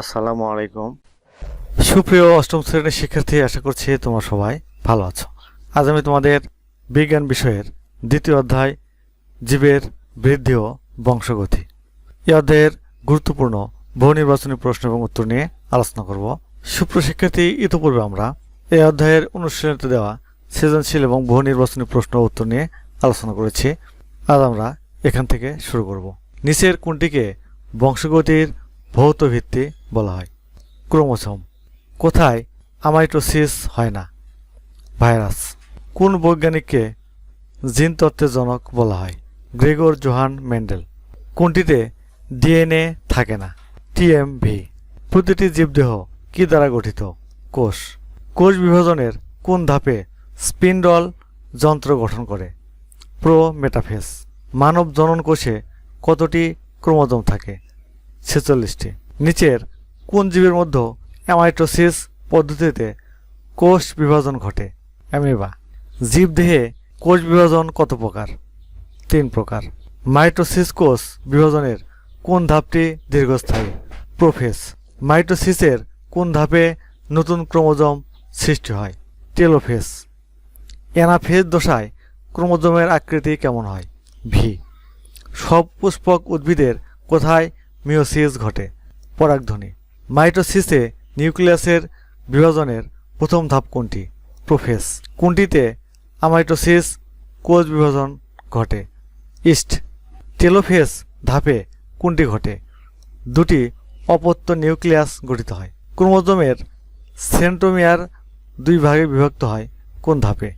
আসসালামু আলাইকুম। সুপ্রিয় অষ্টম শ্রেণির শিক্ষার্থী, আশা করছি তোমরা সবাই ভালো আছো। আজ আমি তোমাদের বিজ্ঞান বিষয়ের দ্বিতীয় অধ্যায়, জীবের বৃদ্ধি ও বংশগতি। এই অধ্যায়ের গুরুত্বপূর্ণ বহু নির্বাচনী প্রশ্ন এবং উত্তর নিয়ে আলোচনা করব। সুপ্রশিক্ষার্থী ইতিপূর্বে আমরা এই অধ্যায়ের অনুশীলনীতে দেওয়া সৃজনশীল এবং বহু নির্বাচনী প্রশ্ন উত্তর নিয়ে আলোচনা করেছি। আজ আমরা এখান থেকে শুরু করব। নিচের কোনটিকে বংশগতির ভৌত ভিত্তি বলা হয়। ক্রোমোসোম কোথায়? আমাইটোসিস হয় না। ভাইরাস, কোন বৈজ্ঞানিককে জিন জনক বলা হয়? Gregor Johann Mendel. কোনটিতে ডিএনএ থাকে না? টিএমভি প্রতিটি জীবদেহ কি দ্বারা গঠিত? কোষ। কোষ বিভাজনের কোন ধাপে স্পিন্ডল যন্ত্র গঠন করে? প্রো মেটাফেস মানব জনন কোষে কতটি ক্রোমোজম থাকে? ছেচল্লিশটি। নিচের কোন জীবের মধ্যে অ্যামাইটোসিস পদ্ধতিতে কোষ বিভাজন ঘটে? অ্যামিবা। জীবদেহে কোষ বিভাজন কত প্রকার? তিন প্রকার। মাইটোসিস কোষ বিভাজনের কোন ধাপটি দীর্ঘস্থায়ী? প্রোফেস। মাইটোসিসের কোন ধাপে নতুন ক্রোমোজোম সৃষ্টি হয়? টেলোফেস। অ্যানাফেজ দশায় ক্রোমোজোমের আকৃতি কেমন হয়? ভি। সব পুষ্পক উদ্ভিদের কোথায় মিওসিস ঘটে? পরাগধ্বনি। মাইটোসিসে নিউক্লিয়াসের বিভাজনের প্রথম ধাপ কোনটি? প্রোফেস, কোনটিতে আমাইটোসিস কোষ বিভাজন ঘটে? ইস্ট, টেলোফেস ধাপে কোনটি ঘটে? দুটি অপত্য নিউক্লিয়াস গঠিত হয়। ক্রোমোজোমের সেন্টোমিয়ার দুই ভাগে বিভক্ত হয়, কোন ধাপে?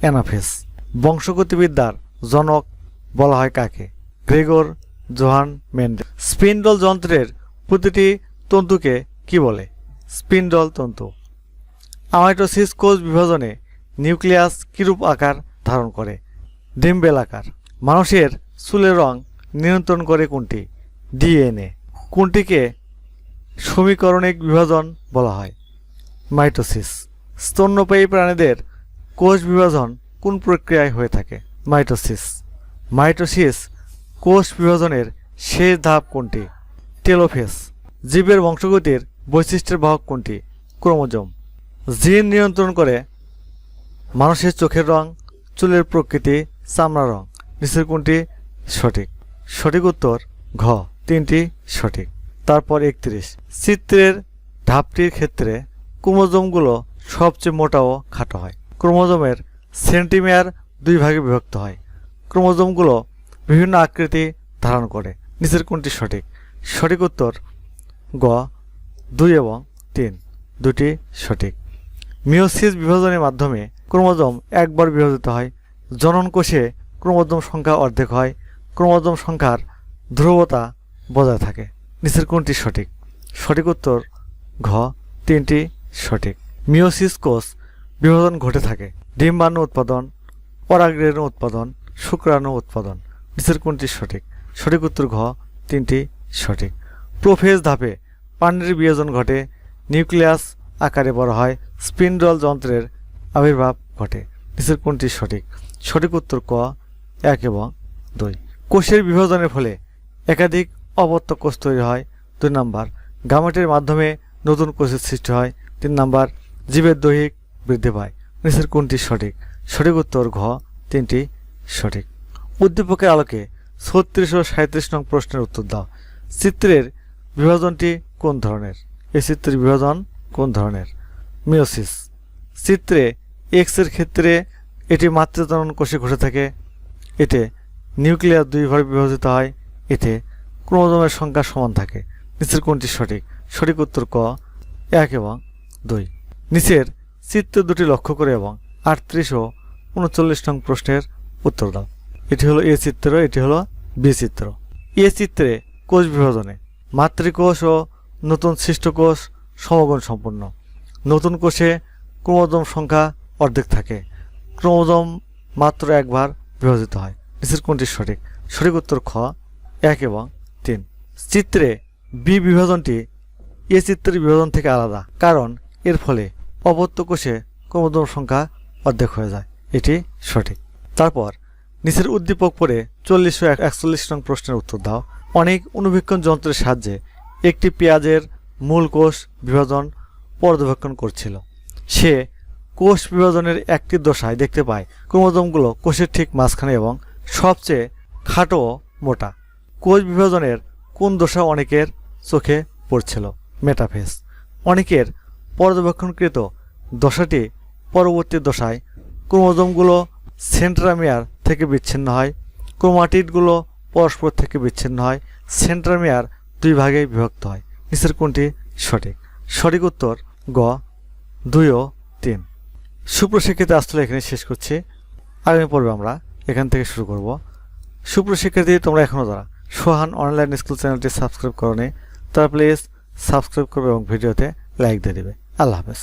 অ্যানাফেস, বংশগতিবিদ্যার জনক বলা হয় কাকে? Gregor Johann Mendel. স্পিন্ডল যন্ত্রের প্রতিটি তন্তুকে কি বলে? স্পিন্ডল তন্তু। আমাইটোসিস কোষ বিভাজনে নিউক্লিয়াস কিরূপ আকার ধারণ করে? ডিম্বেল আকার। মানুষের চুলের রং নিয়ন্ত্রণ করে কোনটি? ডিএনএ। কোনটিকে সমীকরণিক বিভাজন বলা হয়? মাইটোসিস। স্তন্যপায়ী প্রাণীদের কোষ বিভাজন কোন প্রক্রিয়ায় হয়ে থাকে? মাইটোসিস। মাইটোসিস কোষ বিভাজনের শেষ ধাপ কোনটি? টেলোফেস। জীবের বংশগতির বৈশিষ্ট্যের বাহক কোনটি? ক্রোমোজোম। জিন নিয়ন্ত্রণ করে মানুষের চোখের রং, চুলের প্রকৃতি, চামড়া রং। নিচের কোনটি? সঠিক। সঠিক উত্তর, ঘ। তিনটি সঠিক। তারপর একত্রিশ। চিত্রের ধাপটির ক্ষেত্রে ক্রোমোজোমগুলো সবচেয়ে মোটা ও খাটো হয়। ক্রোমোজোমের সেন্টিমিয়ার দুই ভাগে বিভক্ত হয়। ক্রোমোজোমগুলো বিভিন্ন আকৃতি ধারণ করে। নিচের কোনটি সঠিক? সঠিক উত্তর গ, দুই এবং তিন। দুটি সঠিক। মিওসিস বিভাজনের মাধ্যমে ক্রোমোজোম একবার বিভাজিত হয়। জনন কোষে ক্রোমোজোম সংখ্যা অর্ধেক হয়। ক্রোমোজোম সংখ্যার ধ্রুবতা বজায় থাকে। নিচের কোনটি সঠিক। সঠিক উত্তর ঘ, তিনটি সঠিক। মিওসিস কোষ বিভাজন ঘটে থাকে। ডিম্বাণু উৎপাদন, পরাগরেণু উৎপাদন, শুক্রাণু উৎপাদন। নিচের কোনটি সঠিক। সঠিক উত্তর ঘ, তিনটি সঠিক। প্রোফেজ ধাপে পানির বিয়োজন ঘটে, নিউক্লিয়াস আকারে বড় হয়, স্পিন্ডল যন্ত্রের আবির্ভাব ঘটে। নিচের কোনটি সঠিক? সঠিক উত্তর ক, এক এবং দুই। কোষের বিভাজনের ফলে একাধিক অবত্য কোষ তৈরি হয়। দুই নাম্বার, গামেটের মাধ্যমে নতুন কোষের সৃষ্টি হয়। তিন নাম্বার, জীবের দৈহিক বৃদ্ধি পায়। নিচের কোনটি সঠিক? সঠিক উত্তর ঘ, তিনটি সঠিক। উদ্দীপকের আলোকে ছত্রিশ ও সাঁত্রিশ নং প্রশ্নের উত্তর দাও। চিত্রের বিভাজনটি কোন ধরনের? এই চিত্রের বিভাজন কোন ধরনের? মিওসিস চিত্রে এক্সের ক্ষেত্রে এটি মাতৃজনন কোষে ঘটে থাকে। এতে নিউক্লিয়ার দুই ভাগে বিভাজিত হয়। এতে ক্রোমোজোমের সংখ্যা সমান থাকে। নিচের কোনটি সঠিক। সঠিক উত্তর ক। এক এবং দুই। নিচের চিত্র দুটি লক্ষ্য করে এবং আটত্রিশ ও উনচল্লিশ নং প্রশ্নের উত্তর দাও। এটি হলো এ চিত্র, এটি হলো বি চিত্র। এ চিত্রে কোষ বিভাজনে মাতৃকোষ ও নতুন সৃষ্ট কোষ সমগুণ সম্পন্ন। নতুন কোষে ক্রোমোজোম সংখ্যা অর্ধেক থাকে। ক্রোমোজোম মাত্র একবার বিভাজিত হয়। নিচের কোনটি সঠিক। সঠিক উত্তর খ, এক এবং তিন। চিত্রে বি বিভাজনটি এ চিত্রের বিভাজন থেকে আলাদা, কারণ এর ফলে অপত্য কোষে ক্রোমোজোম সংখ্যা অর্ধেক হয়ে যায়। এটি সঠিক। তারপর নিচের উদ্দীপক পরে চল্লিশ ও একচল্লিশ নং প্রশ্নের উত্তর দাও। অনেক অনুবীক্ষণ যন্ত্রের সাহায্যে একটি পেঁয়াজের মূল কোষ বিভাজন পর্যবেক্ষণ করছিল। সে কোষ বিভাজনের একটি দশায় দেখতে পায়, ক্রোমোজোমগুলো কোষের ঠিক মাঝখানে এবং সবচেয়ে খাটো মোটা। কোষ বিভাজনের কোন দশা অনেকের চোখে পড়ছিল? মেটাফেস অনেকের পর্যবেক্ষণকৃত দশাটি পরবর্তী দশায় ক্রোমোজোমগুলো সেন্ট্রামিয়ার থেকে বিচ্ছিন্ন হয়, ক্রোমাটিডগুলো পরস্পর থেকে বিচ্ছিন্ন হয়, সেন্ট্রামিয়ার দুই ভাগে বিভক্ত হয়। নিচের কোনটি? সঠিক। সঠিক উত্তর গ, দুই ও তিন। সুপ্রশিক্ষিত আসলে এখানে শেষ করছি। আগামী পর্বে আমরা এখান থেকে শুরু করব। সুপ্রশিক্ষিত তোমরা এখনও যারা সোহান অনলাইন স্কুল চ্যানেলটি সাবস্ক্রাইব করো তারা প্লিজ সাবস্ক্রাইব করবে এবং ভিডিওতে লাইক দিয়ে দেবে। আল্লাহ হাফেজ।